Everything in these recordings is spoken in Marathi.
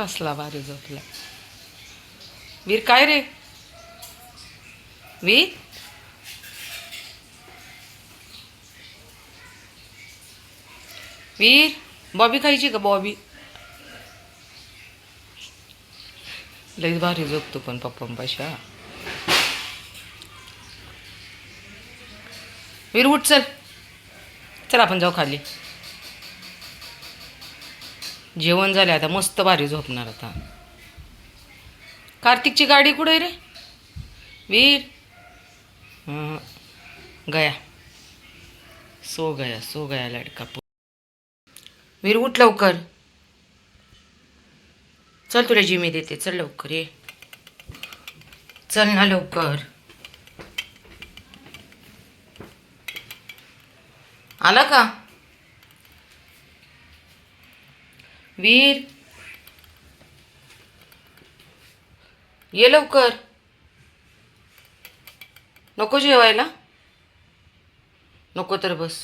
कसला भारी झोपला वीर काय रे? वीर? वीर? बॉबी खायची का बॉबी? लई भारी झोपतो पण पप्पा हा वीर उठ चल. चल आपण जाऊ खाली. जेवण झालं आता मस्त भारी झोपणार आता. कार्तिकची गाडी कुठे रे? वीर? गया. सो गया सो गया लडका वीर उठ लवकर. चल तुला जिमी देते चल लवकर ये. चल ना लवकर. आला का? वीर. ये लवकर. नको जेवायला. नको तर बस.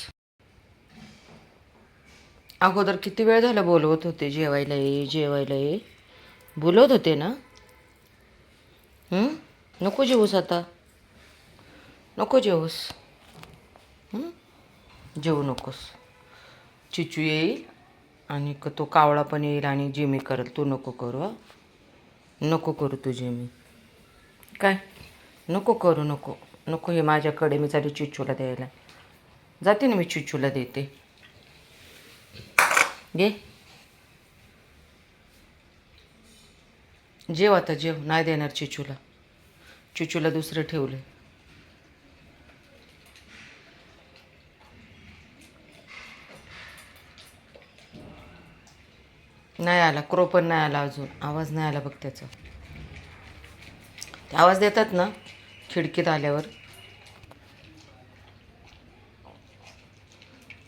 अगोदर किती वेळ झाला बोलवत होते जेवायला ये जेवायला ये. बोलवत होते ना? नको जेवूस आता. नको जेवूस. जेवू नकोस. चिचू येईल. आणि क- तो कावळा पण येईल आणि जिमी करेल. तू नको करू हा. नको करू तू जिमी. काय? नको करू नको. नको हे माझ्याकडे मी चालू चिचूला द्यायला. जाते ना मी चिचूला देते. घे. जेव आता जेव. नाही देणार चिचूला. चिचूला दुसरं ठेवलं नाही आला क्रो पण नाही आला अजून. आवाज नाही आला बघ त्याचा. ते आवाज देतात ना खिडकीत आल्यावर.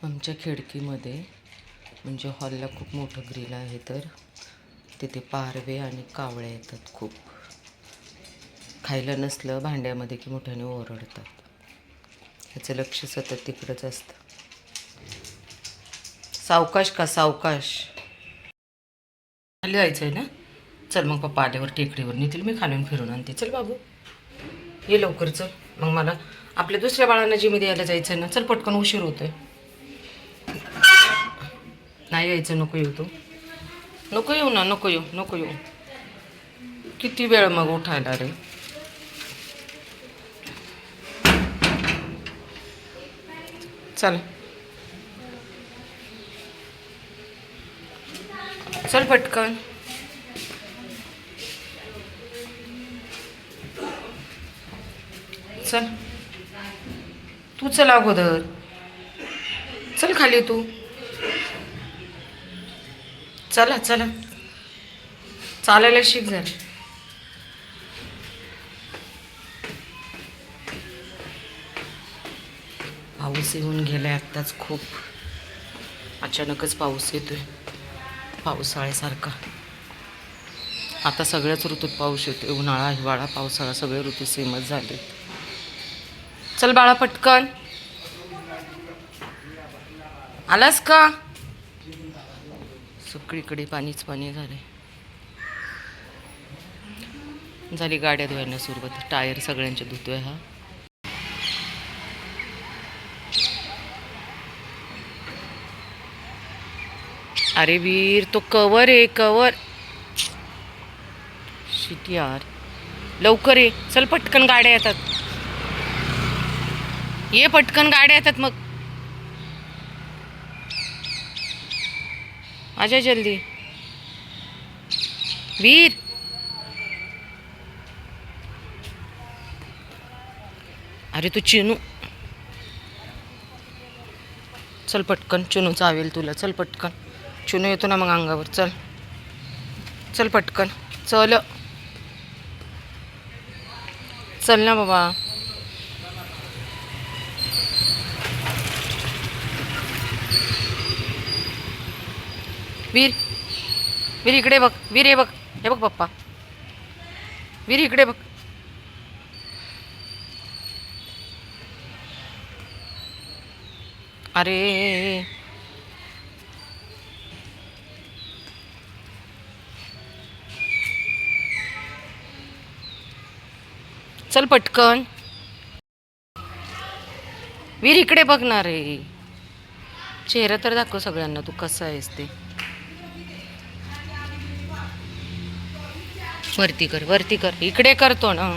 आमच्या खिडकीमध्ये म्हणजे हॉलला खूप मोठं ग्रिल आहे तर तिथे पारवे आणि कावळे येतात खूप. खायला नसलं भांड्यामध्ये की मोठ्याने ओरडतात. ह्याचं लक्ष सतत तिकडंच असतं. सावकाश का सावकाश? खाली जायचं आहे ना? चल मग पप्पा आल्यावर टेकडीवर नेतील मी खालून फिरून आणते. चल बाबू. ये लवकर चल. मग मला आपल्या दुसऱ्या बाळांना जिमी द्यायला जायचं आहे ना? चल पटकन उशीर होतोय. नाही यायचं नको येऊ तू. नको येऊ ना नको येऊ नको येऊ. किती वेळ मग उठायला रे? चल. चल पटकन. चल. तू चल अगोदर. चल खाली तू. चला चला. चालायला शिक झालं पाऊस येऊन गेलाय आत्ताच खूप. अचानकच पाऊस येतोय. पावसाळ्यासारखा. आता सगळ्याच ऋतूत पाऊस येतो. उन्हाळा हिवाळा पावसाळा सगळे ऋतू सेमच झाले. चल बाळा पटकन. आलास का? सगळीकडे पाणीच पाणी झाले झाली गाड्या धुवायला सुरुवात. टायर सगळ्यांचे धुतोय हा. अरे वीर तो कवर आहे कवर. शिट यार. लवकर ये. चल पटकन गाड्या येतात. ये पटकन गाड्या येतात मग. माझ्या जल्दी. वीर. अरे तू चिनू. चल पटकन चिनू चावेल तुला. चल पटकन. चुनू येतो ना मग अंगावर. चल. चल पटकन. चल. चल ना बाबा. वीर. वीर इकडे बघ. वीर हे बघ. हे बघ पप्पा. वीर इकडे बघ. अरे. चल पटकन. वीर इकडे बघणार आहे चेहरा तर दाखव सगळ्यांना तू कसं आहेस ते. वरती कर वरती कर. इकडे करतो ना.